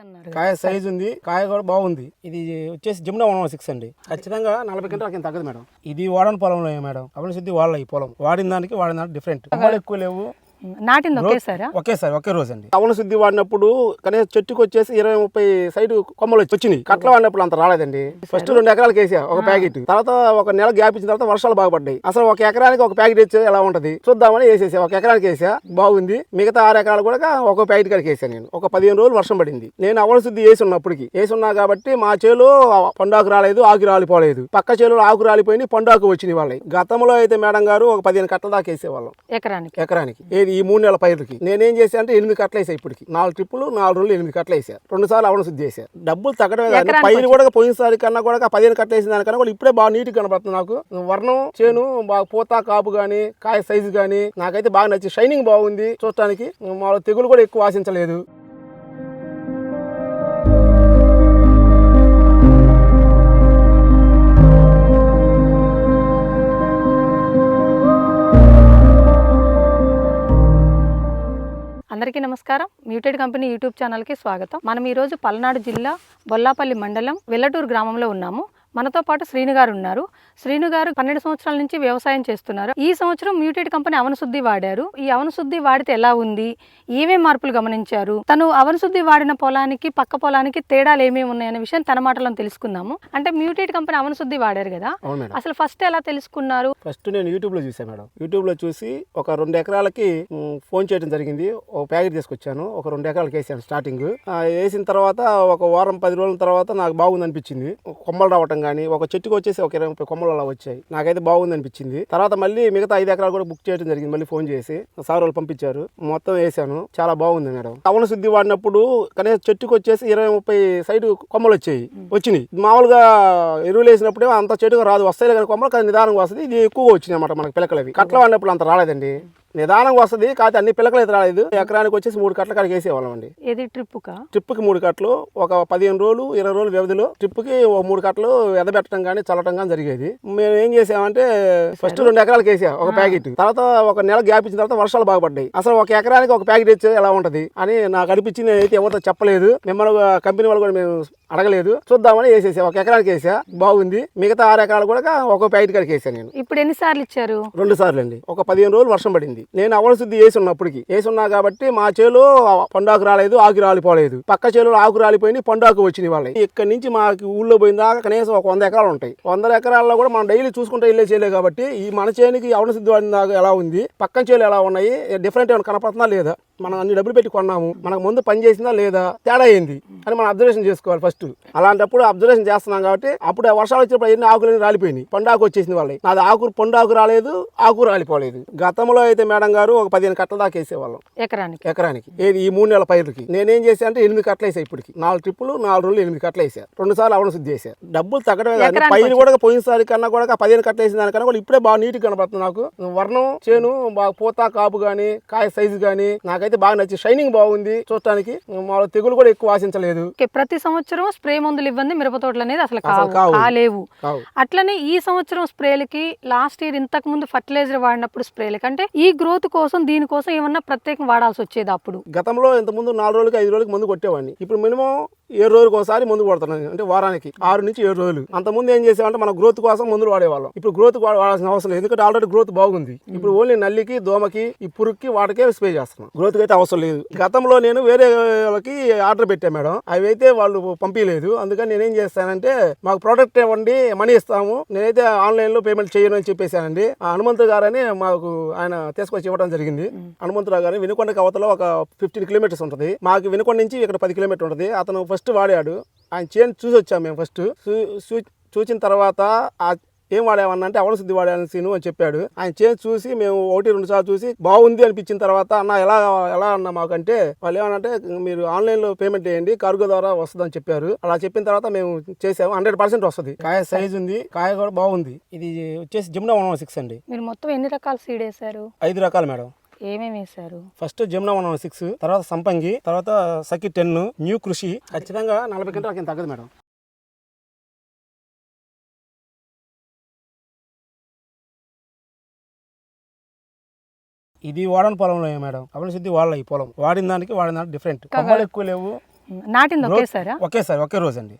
అన్నారు. కాయ సైజ్ ఉంది. కాయ కూడా బాగుంది. ఇది వచ్చేసి జమునా వన్ సిక్స్ అండి. ఖచ్చితంగా నలభై గంటల కింద తగ్గదు మేడం. ఇది వాడని పొలంలో మేడం. అవని శుద్ధి వాళ్ళ ఈ పొలం. వాడిన దానికి వాడిన దానికి డిఫరెంట్ ఎక్కువ లేవు. నాటింది ఒకేసారా ఒకేసారి? ఒకే రోజు అండి అవన శుద్ధి వాడినప్పుడు కనీసం చెట్టుకు వచ్చేసి ఇరవై ముప్పై సైడ్ కొమ్మలు వచ్చి వచ్చినాయి. కట్ల వాడినప్పుడు అంత రాలేదండి. ఫస్ట్ రెండు ఎకరాలకు వేసా ఒక ప్యాకెట్. తర్వాత ఒక నెల గ్యాప్ ఇచ్చిన తర్వాత వర్షాలు బాగుపడ్డాయి అసలు ఒక ఎకరానికి ఒక ప్యాకెట్ ఇచ్చే ఎలా ఉంటది? చూద్దామని వేసేసా. ఒక ఎకరానికి వేసా. బాగుంది. మిగతా ఆరు ఎకరాలు కూడా ఒక ప్యాకెట్ కాడికి వేసాను నేను. ఒక పదిహేను రోజులు వర్షం పడింది. నేను అవన శుద్ధి వేసి ఉన్నప్పటికి వేసి ఉన్నా కాబట్టి మా చేలో పండాకు రాలేదు ఆకు రాలిపోలేదు. పక్క చేలో ఆకు రాలిపోయి పండాకు వచ్చినాయి వాళ్ళకి గతంలో అయితే మేడం గారు ఒక పదిహేను కట్టల దాకా వేసేవాళ్ళం. ఎకరానికి. ఎకరానికి. ఏది ఈ మూడు నెలల పైరుకి నేనేం చేశా అంటే ఎనిమిది కట్టలు వేసా ఇప్పటికి. నాలుగు ట్రిప్పులు నాలుగు రోజులు ఎనిమిది కట్టలు రెండు సార్లు అవడం శుద్ధి డబ్బులు తగ్గడమే కానీ పైరు కూడా పోయినసారి కన్నా కూడా పదిహేను కట్టలు వేసిన దానికన్నా కూడా ఇప్పుడే బాగా నీట్గా కనబడుతుంది నాకు. వర్ణం చేను బాగా పూత కాపు కానీ కాయ సైజు కానీ నాకైతే బాగా నచ్చి షైనింగ్ బాగుంది చూడటానికి. మా తెగులు కూడా ఎక్కువ ఆశించలేదు. అందరికీ నమస్కారం. మ్యూటెడ్ కంపెనీ యూట్యూబ్ ఛానల్కి స్వాగతం. మనం ఈరోజు పల్నాడు జిల్లా బొల్లాపల్లి మండలం వెల్లటూరు గ్రామంలో ఉన్నాము. మనతో పాటు శ్రీను గారు ఉన్నారు. శ్రీను గారు పన్నెండు సంవత్సరాల నుంచి వ్యవసాయం చేస్తున్నారు. ఈ సంవత్సరం మ్యూటెడ్ కంపెనీ అవనశుద్ధి వాడారు. ఈ అవనశుద్ధి వాడితే ఎలా ఉంది? ఏమేం మార్పులు గమనించారు? తను అవనశుద్ధి వాడిన పొలానికి పక్క పొలానికి తేడాలు ఏమేమి ఉన్నాయనే విషయం తన మాటలను తెలుసుకుందాము. అంటే మ్యూటెడ్ కంపెనీ అవనశుద్ధి వాడారు కదా? అసలు ఫస్ట్ ఎలా తెలుసుకున్నారు? ఫస్ట్ నేను యూట్యూబ్లో చూసాను మేడం. యూట్యూబ్లో చూసి ఒక రెండు ఎకరాలకి ఫోన్ చేయడం జరిగింది. ఒక ప్యాకెట్ తీసుకొచ్చాను. ఒక రెండు ఎకరాలకి వేసాను స్టార్టింగ్. వేసిన తర్వాత ఒక వారం పది రోజుల తర్వాత నాకు బాగుంది అనిపించింది కొమ్మలు రావటం కానీ ఒక చెట్టుకు వచ్చేసి ఒక ఇరవై ముప్పై కొమ్మలు అలా వచ్చాయి. నాకైతే బాగుంది అనిపించింది తర్వాత మళ్ళీ మిగతా ఐదు ఎకరాలు కూడా బుక్ చేయడం జరిగింది. మళ్ళీ ఫోన్ చేసి సార్ వాళ్ళు పంపించారు. మొత్తం వేసాను. చాలా బాగుంది మేడం. కవన శుద్ధి వాడినప్పుడు కనీసం చెట్టుకు వచ్చేసి ఇరవై ముప్పై సైడ్ కొమ్మలు వచ్చాయి. వచ్చినాయి. మామూలుగా ఎరువులు వేసినప్పుడే అంత చెట్టుగా రాదు. వస్తాయి కానీ కొమ్మలు కానీ నిదానంగా వస్తుంది. ఇది ఎక్కువగా వచ్చినాయి అన్నమాట మనకి పిలకలవి. కట్ల వాడినప్పుడు అంత రాలేదండి. నిదానంగా వస్తుంది కాకపోతే అన్ని అయితే రాలేదు. ఎకరానికి వచ్చేసి మూడు కట్ల కాడికి వేసేవాళ్ళం అండి. ఏది ట్రిప్పుకా? ట్రిప్కి మూడు కట్టలు ఒక పదిహేను రోజులు ఇరవై రోజులు వ్యవధిలో ట్రిప్కి ఓ మూడు కట్టలు ఎదబెట్టడం కానీ చల్లటం కానీ జరిగేది. మేము ఏం చేసామంటే ఫస్ట్ రెండు ఎకరాలకు వేసా ఒక ప్యాకెట్. తర్వాత ఒక నెల గ్యాప్ ఇచ్చిన తర్వాత వర్షాలు బాగుపడ్డాయి అసలు ఒక ఎకరానికి ఒక ప్యాకెట్ ఇచ్చే ఎలా ఉంటది అని నాకు అనిపించింది అయితే ఎవరితో చెప్పలేదు. మిమ్మల్ని కంపెనీ వాళ్ళు కూడా మేము అడగలేదు. చూద్దామని వేసేసా ఒక ఎకరానికి వేసా బాగుంది. మిగతా ఆరు ఎకరాలు కూడా ఒక ప్యాకెట్ కాడికి వేసాను నేను. ఇప్పుడు ఎన్నిసార్లు ఇచ్చారు? రెండు సార్లు అండి. ఒక పదిహేను రోజులు వర్షం పడింది. నేను అవల శుద్ధి వేసి ఉన్నప్పటికి. వేసి కాబట్టి మా చేలో పండాకు రాలేదు ఆకు రాలిపోలేదు. పక్క చేలో ఆకు రాలిపోయింది పండాకు వచ్చినాయి వాళ్ళకి ఇక్కడి నుంచి మాకు ఊళ్ళో పోయిన దాకా కనీసం ఒక వంద ఎకరాలు ఉంటాయి. వంద ఎకరాల్లో కూడా మనం డైలీ చూసుకుంటే వెళ్ళే చేయలేదు కాబట్టి ఈ మన చేనికి అవల శుద్ధి వాడిన దాకా ఎలా ఉంది? పక్కన చేలు ఎలా ఉన్నాయి? డిఫరెంట్ ఏమైనా కనపడుతుందా లేదా? మనం అన్ని డబ్బులు పెట్టి కొన్నాము మనకు ముందు పని చేసిందా లేదా తేడా అయింది అని మనం అబ్జర్వేషన్ చేసుకోవాలి ఫస్ట్ అలాంటప్పుడు అబ్జర్వేషన్ చేస్తున్నాం కాబట్టి అప్పుడు ఆ వర్షాలు వచ్చినప్పుడు ఎన్ని ఆకులు రాలిపోయినాయి. పండాకు వచ్చేసింది వాళ్ళకి నాది ఆకు పండాకు రాలేదు ఆకు రాలిపోలేదు. గతంలో అయితే మేడం గారు ఒక పదిహేను కట్టల దాకా వేసేవాళ్ళం. ఎకరానికి. ఎకరానికి. ఏది ఈ మూడు నెలల పైరుకి. నేనేం చేశా అంటే ఎనిమిది కట్టలు వేసా ఇప్పటికి. నాలుగు ట్రిప్పులు నాలుగు రోజులు ఎనిమిది కట్టలు వేసా రెండు సార్లు అవడం శుద్ధి చేశా. డబ్బులు తగ్గడమే కానీ పైరు కూడా పోయినసారి కన్నా కూడా పదిహేను కట్టలు వేసిన దానికన్నా కూడా ఇప్పుడే బాగా నీట్గా కనబడుతుంది నాకు. వర్ణం చేను బాగా పూత కాపు కానీ కాయ సైజు కానీ నాకైతే బాగా నచ్చి షైనింగ్ బాగుంది. చూడటానికి మా తెగులు కూడా ఎక్కువ ఆశించలేదు. ప్రతి సంవత్సరం స్ప్రే మందులు ఇవ్వండి మిరప తోటలు అనేది అసలు. కాలేవు అట్లనే ఈ సంవత్సరం స్ప్రేలకి లాస్ట్ ఇయర్ ఇంతకు ముందు ఫర్టిలైజర్ వాడినప్పుడు స్ప్రేలకి అంటే ఈ గ్రోత్ కోసం దీనికోసం ఏమన్నా ప్రత్యేకం వాడాల్సి వచ్చేది అప్పుడు? గతంలో ఇంత ముందు నాలుగు రోజులకి ఐదు రోజులకి ముందు కొట్టేవాడిని. ఇప్పుడు మినిమం ఏడు రోజులకు ఒకసారి ముందు కొడుతున్నాను అంటే వారానికి ఆరు నుంచి ఏడు రోజులు. అంత ముందు ఏం చేసామంటే మన గ్రోత్ కోసం మందులు వాడేవాళ్ళం. ఇప్పుడు గ్రోత్ వాడాల్సిన అవసరం లేదు. ఎందుకంటే ఆల్రెడీ గ్రోత్ బాగుంది. ఇప్పుడు ఓన్లీ నల్లికి దోమకి ఈ పురుగుకి వాటికే స్ప్రే చేస్తున్నాం. గ్రోత్ అయితే అవసరం లేదు. గతంలో నేను వేరే వాళ్ళకి ఆర్డర్ పెట్టాను మేడం. అవి అయితే వాళ్ళు పంపించలేదు అందుకని నేనేం చేస్తానంటే మాకు ప్రోడక్ట్ ఇవ్వండి మనీ ఇస్తాము. నేనైతే ఆన్లైన్లో పేమెంట్ చేయను అని చెప్పేశానండి. ఆ హనుమంతు గారని మాకు ఆయన తీసుకొచ్చి ఇవ్వడం జరిగింది. హనుమంతరావు గారు వినుకొండకి అవతల ఒక ఫిఫ్టీన్ కిలోమీటర్స్ ఉంటుంది. మాకు వినుకొండ నుంచి ఇక్కడ పది కిలోమీటర్ ఉంటుంది. అతను ఫస్ట్ వాడాడు. ఆయన చేను చూసి వచ్చాము మేము ఫస్ట్. చూసిన తర్వాత ఆ ఏం వాడామన్నా అంటే అవన శుద్ధి వాడాను సీను అని చెప్పాడు. ఆయన చేసి చూసి మేము ఒకటి రెండు సార్లు చూసి బాగుంది అనిపించిన తర్వాత అన్న ఎలా ఎలా అన్న మాకంటే వాళ్ళు ఏమన్నంటే మీరు ఆన్లైన్లో పేమెంట్ చేయండి కార్గో ద్వారా వస్తుందని చెప్పారు. అలా చెప్పిన తర్వాత మేము చేసాము. హండ్రెడ్ పర్సెంట్ వస్తుంది. కాయ సైజ్ ఉంది కాయ కూడా బాగుంది. ఇది వచ్చేసి జమునా వన్ సిక్స్ అండి. మీరు మొత్తం ఎన్ని రకాల సీడ్ వేశారు? ఐదు రకాలు మేడం. ఏమేమి వేశారు? ఫస్ట్ జమునా వన్ సిక్స్ తర్వాత సంపంగి తర్వాత సఖి టెన్ న్యూ కృషి. ఖచ్చితంగా నలభై గంటల కింద తగ్గదు మేడం. ఇది వాడని పొలంలో మేడం? అవని శుద్ధి వాళ్ళ ఈ పొలం. వాడిన దానికి వాడిన దానికి డిఫరెంట్ కొమ్మలు ఎక్కువ లేవు. నాటింది ఒకేసారా? ఒకేసారి ఒకే రోజు అండి